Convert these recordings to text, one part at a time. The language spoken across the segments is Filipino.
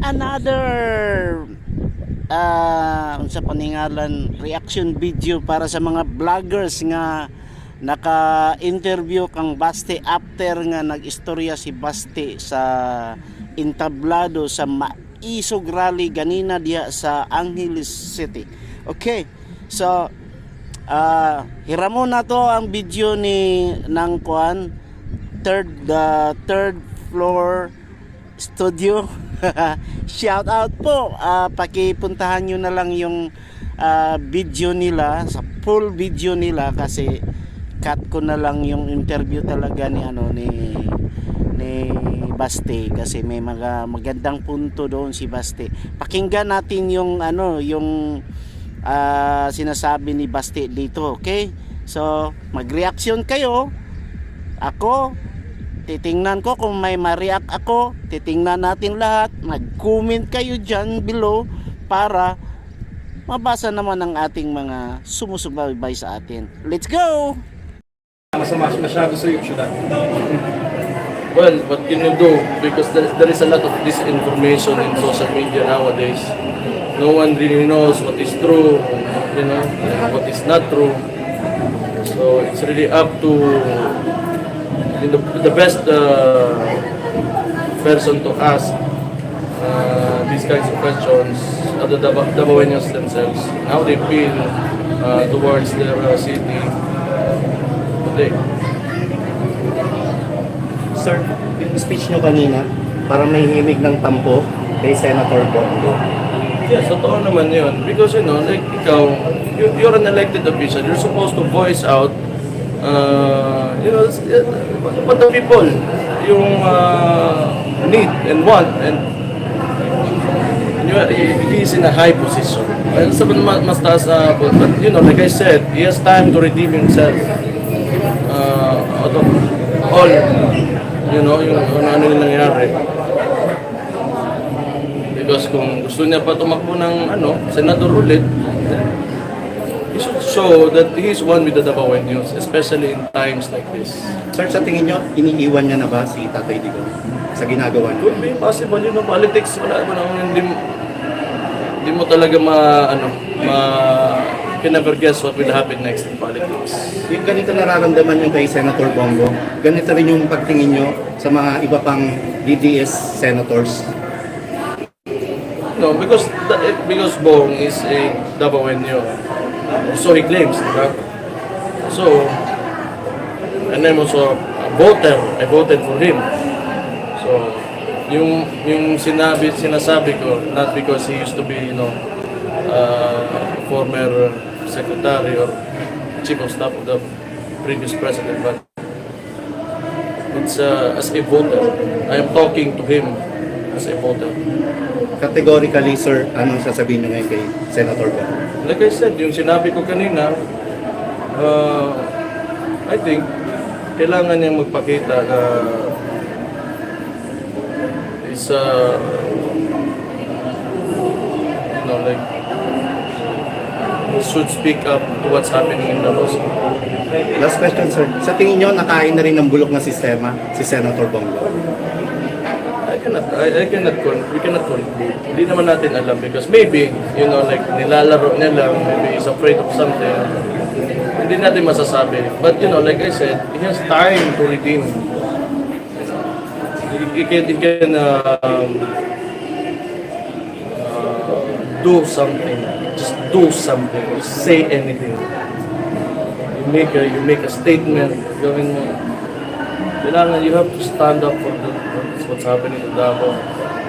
another uh, sa paningalan reaction video para sa mga vloggers nga naka-interview kang Basti after nga nag-istorya si Basti sa entablado sa Maisog Rally ganina diya sa Angeles City. Okay. So uh, hiramo na to ang video ni nang kuan third the third floor studio. Shout out po. Ah, pakipuntahan nyo na lang yung ah, video nila sa full video nila kasi cut ko na lang yung interview talaga ni ano ni ni Baste kasi may mga magandang punto doon si Baste. Pakinggan natin yung ano yung ah, sinasabi ni Baste dito, okay? So, mag-reaction kayo. Ako, titingnan ko kung may ma-react ako titingnan natin lahat mag-comment kayo dyan below para mabasa naman ang ating mga sumusubaybay sa atin let's go Masama masyado sa iyo. Well, what can you do? Because there, there is a lot of disinformation in social media nowadays. No one really knows what is true, you know, what is not true. So it's really up to the, the best uh, person to ask uh, these kinds of questions are the Dabawenyos themselves. How they feel uh, towards their uh, city today. Sir, yung speech nyo kanina, parang may himig ng tampo kay Senator Bongo. Yes, totoo naman yun. Because, you know, like, ikaw, you- you're an elected official. You're supposed to voice out, uh, you know, uh, what the people, yung uh, need and want. And you are, he in a high position. Sa mas, mas taas na, but, but, you know, like I said, he has time to redeem himself. Uh, out of all, you know, yung kung ano yung nangyari. Because kung gusto niya pa tumakbo ng ano, senador ulit, should show that he is one with the Dabawenyos, especially in times like this. Sir, sa tingin nyo, iniiwan niya na ba si Tatay Digong sa ginagawa niya? Could be possible, you know, politics, wala mo naman, hindi, mo- hindi mo talaga ma, ano, ma, can never guess what will happen next in politics. Yung ganito nararamdaman nyo kay Senator Bongo, ganito rin yung pagtingin nyo sa mga iba pang DDS senators. No, because it- because Bong is a Dabawenyo. So he claims, diba? So, and I'm also a voter. I voted for him. So, yung yung sinabi sinasabi ko not because he used to be, you know, uh, former secretary or chief of staff of the previous president, but it's uh, as a voter. I am talking to him as a voter. Categorically, sir, anong sasabihin nyo ngayon kay Senator Bongo? Like I said, yung sinabi ko kanina, uh, I think, kailangan niyang magpakita na is, uh, you know, like, should speak up to what's happening in Davos. Last question, sir. Sa tingin nyo, nakain na rin ng bulok na sistema si Senator Bongo? Cannot, I, I cannot, con- we cannot conclude. Hindi naman natin alam because maybe, you know, like, nilalaro niya lang, maybe he's afraid of something. Hindi natin masasabi. But, you know, like I said, he has time to redeem. He can, he can um, uh, do something. Just do something. Just say anything. You make a, you make a statement, gawin mo. Kailangan, you have to stand up for the, what's, happening to Davao,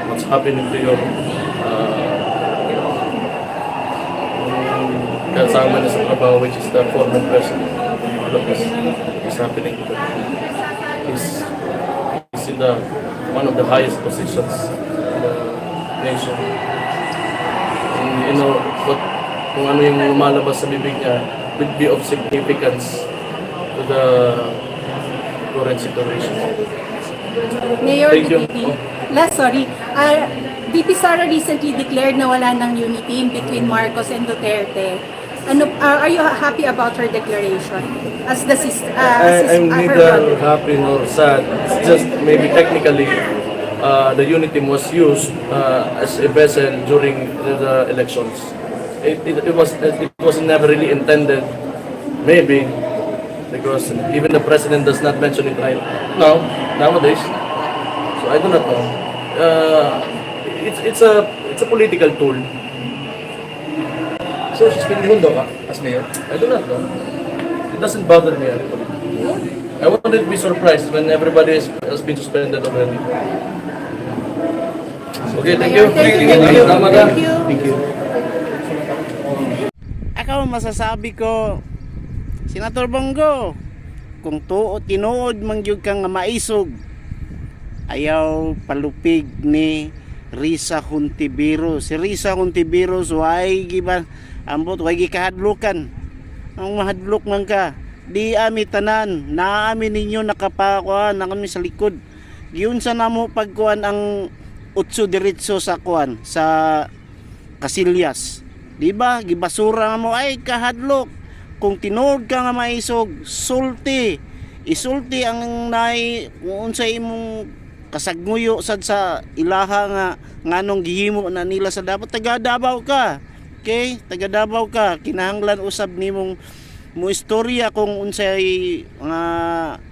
what's happening to your uh, yung kasama niya sa trabaho, which is the former president. All of this is happening to them. He's, he's in the, one of the highest positions in the nation. And you know, what, kung ano yung lumalabas sa bibig niya would be of significance to the current situation. Mayor Thank you. Last sorry, uh, VP Sara recently declared na wala ng unity between Marcos and Duterte. Ano, uh, are you happy about her declaration as the sister? Uh, I, sis- I'm her neither happy nor sad. It's just maybe technically uh, the unit team was used uh, as a vessel during the, the elections. It, it, it was it was never really intended, maybe, because even the president does not mention it right now nowadays. So I do not know. Uh, it's it's a it's a political tool. So, suspend Mundo ka as mayor? I do not know. It doesn't bother me. I wouldn't be surprised when everybody has, has been suspended already. Okay, thank you. Thank you, thank you. Thank you. Thank you. Ako masasabi ko, Senator Bongo, kung tuo tinuod man gyud kang nga maisog, ayaw palupig ni Risa Huntibiros. Si Risa Huntibiros way giba ambot way gikahadlukan. Ang mahadlok man ka, di ami tanan, naami ninyo nakapakuan na kami sa likod. Giyon sa namo pagkuan ang utso diretso sa kuan sa Casillas. Di ba? Gibasura mo ay kahadlok. Kung tinuod ka nga maisog, sulti. Isulti ang nai kung unsa imong kasagmuyo sad sa ilaha nga nganong gihimo na nila sa dapat taga Davao ka. Okay? Taga Davao ka. Kinahanglan usab nimong mo istorya kung unsay nga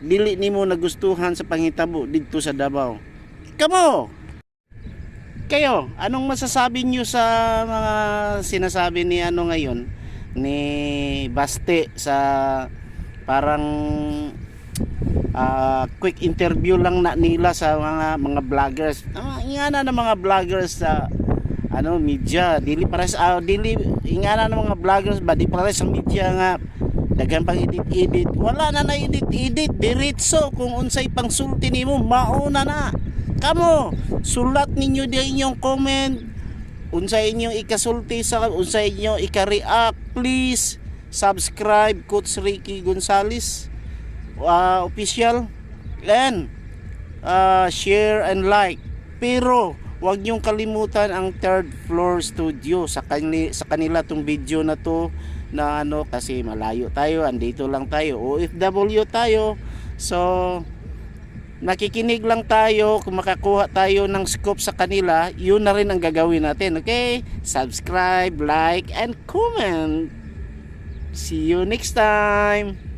dili nimo nagustuhan sa panghitabo didto sa Davao. Kamo, kayo, anong masasabi nyo sa mga sinasabi ni ano ngayon ni Baste sa parang ah, quick interview lang na nila sa mga mga vloggers. Ah, ingana ng mga vloggers sa ano media. Dili para sa ah, dili ingana ng mga vloggers ba? Di para sa media nga daghan pang edit edit wala na na edit edit diretso kung unsay pangsulti nimo mauna na. Kamo sulat ninyo din inyong comment unsay inyong ikasulti sa unsay inyong ika-react please subscribe coach Ricky Gonzales uh, official and uh, share and like pero Huwag niyong kalimutan ang third floor studio sa kanila, sa kanila tong video na to na ano kasi malayo tayo, andito lang tayo. OFW tayo. So nakikinig lang tayo kung makakuha tayo ng scoop sa kanila, yun na rin ang gagawin natin. Okay? Subscribe, like, and comment. See you next time.